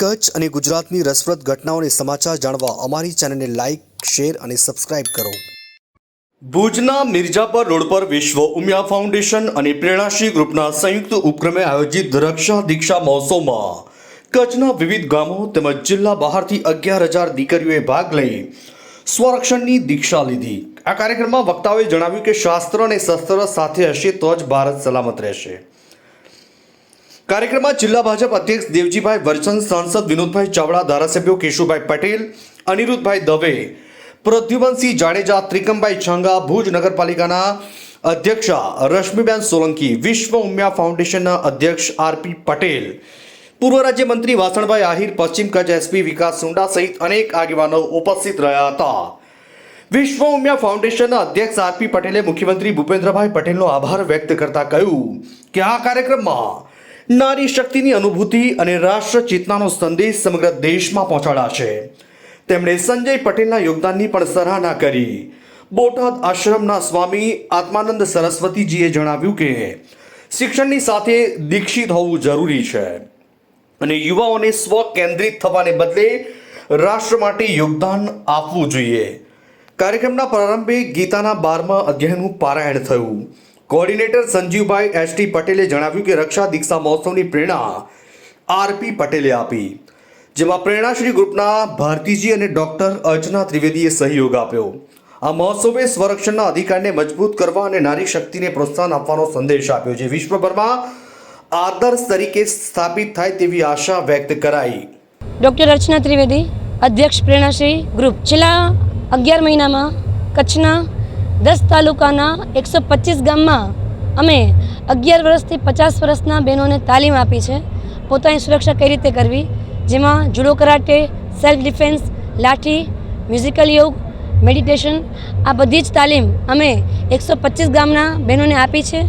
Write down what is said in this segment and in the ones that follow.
કચ્છ અને ગુજરાતની રસપ્રદ ઘટનાઓને સમાચાર જાણવા અમારી ચેનલને લાઇક શેર અને સબસ્ક્રાઇબ કરો. ભુજના મિર્જાપર રોડ પર વિશ્વ ઉમિયા ફાઉન્ડેશન અને પ્રેરણાશ્રી ગ્રુપના સંયુક્ત ઉપક્રમે આયોજિત રક્ષા દીક્ષા મહોત્સવમાં કચ્છના વિવિધ ગામો તેમજ જિલ્લા બહારથી અગિયાર હજાર દીકરીઓએ ભાગ લઈ સ્વરક્ષણની દીક્ષા લીધી. આ કાર્યક્રમમાં વક્તાઓએ જણાવ્યું કે શાસ્ત્ર અને શસ્ત્ર સાથે હશે તો જ ભારત સલામત રહેશે. કાર્યક્રમમાં જિલ્લા ભાજપ અધ્યક્ષ દેવજીભાઈ વરચંદ સાંસદ વિનોદભાઈ ચાવડા, ધારાસભ્યો કેશુભાઈ પટેલ, અનિરુદ્ધભાઈ દવે, પ્રદ્યુમનસિંહ જાડેજા, ત્રિકમભાઈ છાંગા, ભુજ નગરપાલિકાના અધ્યક્ષા રશ્મિબેન સોલંકી, વિશ્વ ઉમિયા ફાઉન્ડેશનના અધ્યક્ષ આરપી પટેલ, પૂર્વ રાજ્યમંત્રી વાસણભાઈ આહિર, પશ્ચિમ કચ્છ એસપી વિકાસ સુંડા સહિત અનેક આગેવાનો ઉપસ્થિત રહ્યા હતા. વિશ્વ ઉમિયા ફાઉન્ડેશનના અધ્યક્ષ આરપી પટેલે મુખ્યમંત્રી ભૂપેન્દ્રભાઈ પટેલનો આભાર વ્યક્ત કરતા કહ્યું કે આ કાર્યક્રમમાં નારી શક્તિની અનુભૂતિ અને રાષ્ટ્ર ચેતનાનો સંદેશ સમગ્ર દેશમાં પહોંચાડાશે તેમણે સંજય પટેલના યોગદાનની પણ સરાહના કરી. બોટાદ આશ્રમના સ્વામી આત્માનંદ સરસ્વતીજીએ જણાવ્યું કે, શિક્ષણની સાથે દીક્ષિત હોવું જરૂરી છે અને યુવાઓને સ્વ કેન્દ્રિત થવાને બદલે રાષ્ટ્ર માટે યોગદાન આપવું જોઈએ. કાર્યક્રમના પ્રારંભે ગીતાના બારમા અધ્યાયનું પારાયણ થયું. કોઓર્ડિનેટર સંજીવભાઈ એસ ટી પટેલે જણાવ્યું કે રક્ષા દીક્ષા મહોત્સવની પ્રેરણા આરપી પટેલે આપી, જેમાં પ્રેરણાશ્રી ગ્રુપના ભારતીજી અને ડોક્ટર અર્ચના ત્રિવેદીએ સહયોગ આપ્યો. આ મહોત્સવે સ્વરક્ષણના અધિકારને મજબૂત કરવા અને નારી શક્તિને પ્રોત્સાહન આપવાનો સંદેશ આપ્યો છે. વિશ્વભરમાં આદર્શ તરીકે સ્થાપિત થાય તેવી આશા વ્યક્ત કરાઈ. ડૉક્ટર અર્ચના ત્રિવેદી, અધ્યક્ષ પ્રેરણાશ્રી ગ્રુપ. છેલ્લા અગિયાર મહિનામાં કચ્છના દસ તાલુકાના એકસો પચીસ ગામમાં અમે અગિયાર વર્ષથી પચાસ વર્ષના બહેનોને તાલીમ આપી છે. પોતાની સુરક્ષા કઈ રીતે કરવી? જેમાં judo karate self defence lathi musical yoga meditation આ બધી જ તાલીમ અમે એકસો પચીસ ગામના બહેનોને આપી છે.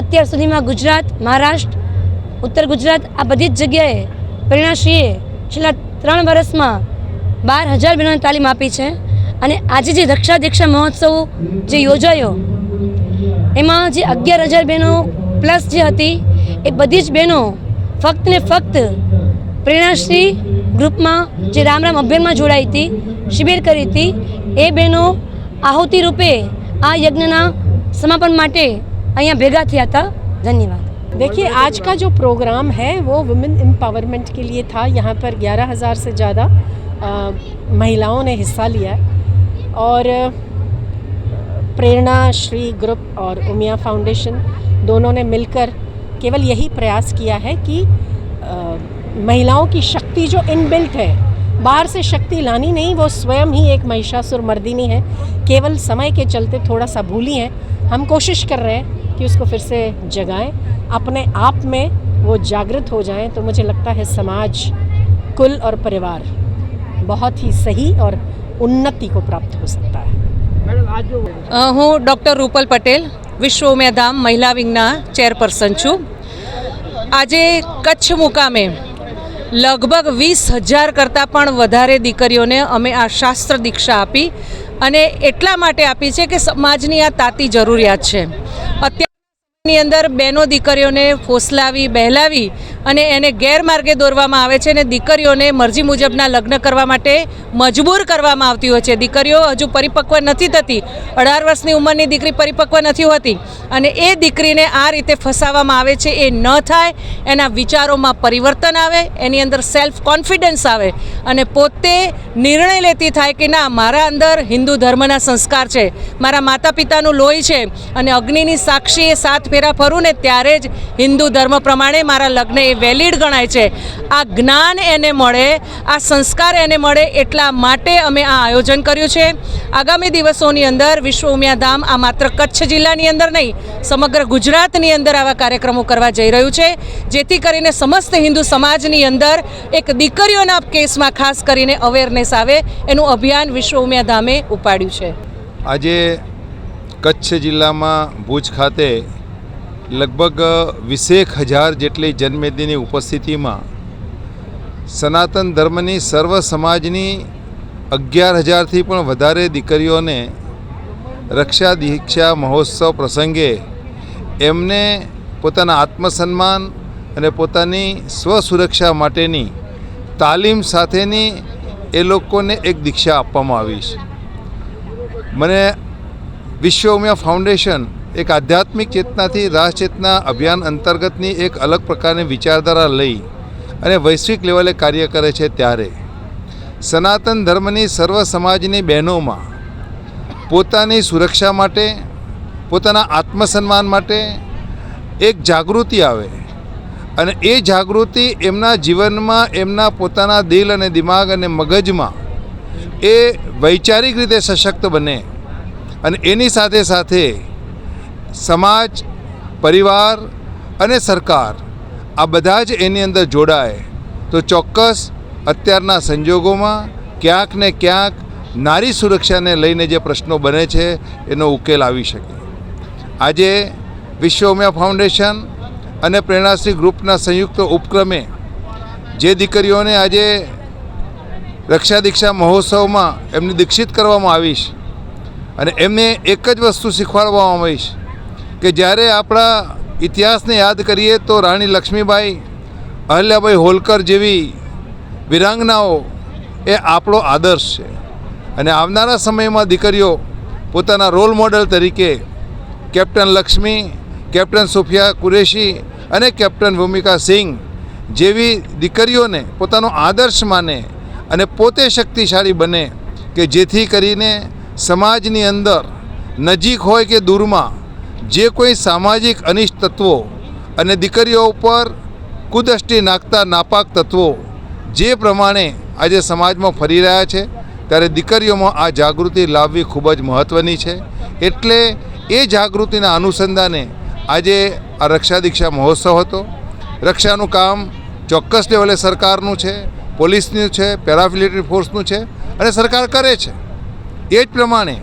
અત્યાર સુધીમાં ગુજરાત, મહારાષ્ટ્ર, ઉત્તર ગુજરાત આ બધી જ જગ્યાએ પ્રેરણાશ્રીએ છેલ્લા ત્રણ વર્ષમાં બાર હજાર બહેનોને તાલીમ આપી છે. અને આજે જે રક્ષા દીક્ષા મહોત્સવ જે યોજાયો એમાં જે અગિયાર હજાર બહેનો પ્લસ જે હતી એ બધી જ બહેનો ફક્ત ને ફક્ત પ્રેરણાશ્રી ગ્રુપમાં જે રામ રામ અભિયાનમાં જોડાઈ હતી શિબિર કરી હતી એ બહેનો આહુતિ રૂપે આ યજ્ઞના સમાપન માટે અહીંયા ભેગા થયા હતા ધન્યવાદ देखिए आज का जो प्रोग्राम है वो वुमेन एम्पावरमेंट के लिए था यहाँ पर 11,000 से ज़्यादा अ, महिलाओं ने हिस्सा लिया है और प्रेरणा, श्री ग्रुप और उमिया फाउंडेशन दोनों ने मिलकर केवल यही प्रयास किया है कि महिलाओं की शक्ति जो इनबिल्ट है, बाहर से शक्ति लानी नहीं, वो स्वयं ही एक महिषासुर मर्दिनी है। केवल समय के चलते थोड़ा सा भूली हैं। हम कोशिश कर रहे हैं कि उसको फिर से जगाएँ। अपने आप में वो जागृत हो जाएँ तो मुझे लगता है समाज, कुल और परिवार बहुत ही सही और उन्नति को प्राप्त हो सकता है અ, હું ડૉક્ટર રૂપલ પટેલ વિશ્વ ઉમેધામ મહિલા વિંગના ચેરપર્સન છું આજે કચ્છ મુકામે લગભગ વીસ હજાર કરતાં પણ વધારે દીકરીઓને અમે આ શાસ્ત્ર દીક્ષા આપી અને એટલા માટે આપી છે કે સમાજની આ તાતી જરૂરિયાત છે અત્યારની અંદર બહેનો દીકરીઓને ફોસલાવી બહેલાવી અને એને ગેરમાર્ગે દોરવામાં આવે છે અને દીકરીઓને મરજી મુજબના લગ્ન કરવા માટે મજબૂર કરવામાં આવતી હોય છે. દીકરીઓ હજુ પરિપક્વ નથી થતી. અઢાર વર્ષની ઉંમરની દીકરી પરિપક્વ નથી હોતી અને એ દીકરીને આ રીતે ફસાવવામાં આવે છે એ ન થાય, એના વિચારોમાં પરિવર્તન આવે, એની અંદર સેલ્ફ કોન્ફિડન્સ આવે અને પોતે નિર્ણય લેતી થાય કે ના, મારા અંદર હિન્દુ ધર્મના સંસ્કાર છે, મારા માતા પિતાનું લોહી છે અને અગ્નિની સાક્ષી એ સાત ફેરા ફરું ને ત્યારે જ હિન્દુ ધર્મ પ્રમાણે મારા લગ્ન એ વેલિડ ગણાય છે. આ જ્ઞાન એને મળે, આ સંસ્કાર એને મળે એટલા માટે અમે આ આયોજન કર્યું છે. આગામી દિવસોની અંદર વિશ્વ ઉમિયાધામ આ માત્ર કચ્છ જિલ્લાની અંદર નહીં, સમગ્ર ગુજરાતની અંદર આવા કાર્યક્રમો કરવા જઈ રહ્યું છે. જેથી કરીને સમસ્ત હિન્દુ સમાજની અંદર એક દીકરીઓના કેસમાં ખાસ કરીને અવેરનેસ આવે એનું અભિયાન વિશ્વ ઉમિયાધામે ઉપાડ્યું છે. આજે કચ્છ જિલ્લામાં ભુજ ખાતે લગભગ વીસેક હજાર જેટલી જનમેદનીની ઉપસ્થિતિમાં સનાતન ધર્મની સર્વ સમાજની અગિયાર હજારથી પણ વધારે દીકરીઓને રક્ષા દીક્ષા મહોત્સવ પ્રસંગે એમને પોતાના આત્મસન્માન અને પોતાની સ્વસુરક્ષા માટેની તાલીમ સાથેની એ લોકોને એક દીક્ષા આપવામાં આવી છે. મને વિશ્વ ઉમિયા ફાઉન્ડેશન એક આધ્યાત્મિક ચેતનાથી રાસચેતના અભિયાન અંતર્ગતની એક અલગ પ્રકારની વિચારધારા લઈ અને વૈશ્વિક લેવલે કાર્ય કરે છે ત્યારે. સનાતન ધર્મની સર્વ સમાજની બહેનોમાં પોતાની સુરક્ષા માટે, પોતાના આત્મસન્માન માટે એક જાગૃતિ આવે અને એ જાગૃતિ એમના જીવનમાં, એમના પોતાના દિલ અને દિમાગ અને મગજમાં એ વૈચારિક રીતે સશક્ત બને અને એની સાથે સાથે સમાજ, પરિવાર અને સરકાર આ બધા જ એની અંદર જોડાય, તો ચોક્કસ અત્યારના સંજોગોમાં ક્યાંક ને ક્યાંક નારી સુરક્ષાને લઈને જે પ્રશ્નો બને છે, એનો ઉકેલ આવી શકે. આજે વિશ્વ ઉમિયા ફાઉન્ડેશન અને પ્રેરણાશ્રી ગ્રુપના સંયુક્ત ઉપક્રમે જે દીકરીઓને આજે રક્ષા દીક્ષા મહોત્સવમાં એમને દીક્ષિત કરવામાં આવીશ અને એમને એક જ વસ્તુ શીખવાડવામાં આવી છે કે જ્યારે આપણા ઇતિહાસને યાદ કરીએ તો રાણી લક્ષ્મીબાઈ, અહલ્યાબાઈ હોલકર જેવી વિરાંગનાઓ એ આપણો આદર્શ છે. અને આવનારા સમયમાં દીકરીઓ પોતાના રોલ મોડલ તરીકે કેપ્ટન લક્ષ્મી કેપ્ટન સુફિયા કુરેશી અને કેપ્ટન ભૂમિકા સિંહ જેવી દીકરીઓને પોતાનો આદર્શ માને અને પોતે શક્તિશાળી બને કે જેથી કરીને સમાજની અંદર નજીક હોય કે દૂરમાં જે કોઈ સામાજિક અનિષ્ટ તત્વો અને દીકરીઓ ઉપર કુદષ્ટિ નાખતા નાપાક તત્વો જે પ્રમાણે આજે સમાજમાં ફરી રહ્યા છે, ત્યારે દીકરીઓમાં આ જાગૃતિ લાવવી ખૂબ જ મહત્ત્વની છે. એટલે એ જાગૃતિના અનુસંધાને આજે આ રક્ષા દીક્ષા મહોત્સવ હતો. રક્ષાનું કામ ચોક્કસ લેવલે સરકારનું છે, પોલીસનું છે, પેરામિલિટરી ફોર્સનું છે અને સરકાર કરે છે. એ જ પ્રમાણે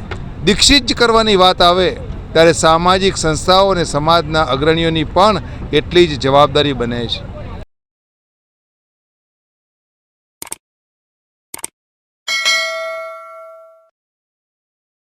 દીક્ષિત જ કરવાની વાત આવે ત્યારે સામાજિક સંસ્થાઓ અને સમાજના અગ્રણીઓની પણ એટલી જ જવાબદારી બને છે.